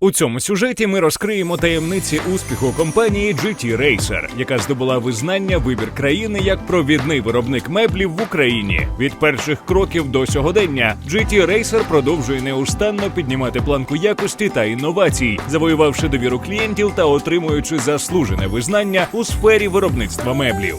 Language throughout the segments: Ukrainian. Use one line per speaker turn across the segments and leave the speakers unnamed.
У цьому сюжеті ми розкриємо таємниці успіху компанії GT Racer, яка здобула визнання вибір країни як провідний виробник меблів в Україні. Від перших кроків до сьогодення GT Racer продовжує неустанно піднімати планку якості та інновацій, завоювавши довіру клієнтів та отримуючи заслужене визнання у сфері виробництва меблів.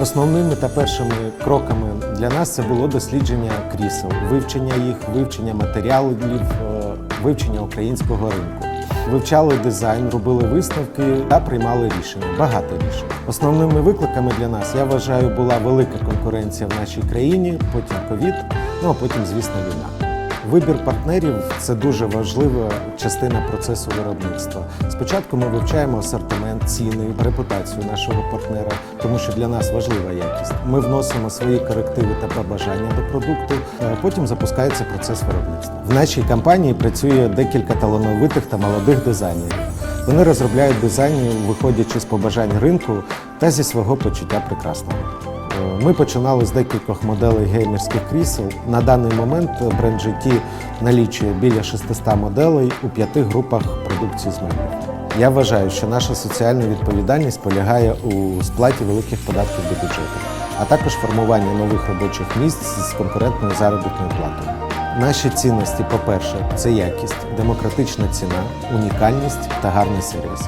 Основними та першими кроками для нас це було дослідження крісел, вивчення їх, вивчення матеріалів, е, вивчення українського ринку. Вивчали дизайн, робили висновки та приймали рішення. Багато рішень. Основними викликами для нас я вважаю була велика конкуренція в нашій країні, потім ковід, ну а потім, звісно, війна. Вибір партнерів це дуже важлива частина процесу виробництва. Спочатку ми вивчаємо асортимент, ціни, репутацію нашого партнера, тому що для нас важлива якість. Ми вносимо свої корективи та побажання до продукту. а Потім запускається процес виробництва. В нашій компанії працює декілька талановитих та молодих дизайнерів. Вони розробляють дизайни, виходячи з побажань ринку та зі свого почуття прекрасного. Ми починали з декількох моделей геймерських крісел. На даний момент бренд GT налічує біля 600 моделей у п'яти групах продукції з меблів. Я вважаю, що наша соціальна відповідальність полягає у сплаті великих податків до бюджету, а також формуванні нових робочих місць з конкурентною заробітною платою. Наші цінності, по-перше, це якість, демократична ціна, унікальність та гарний сервіс.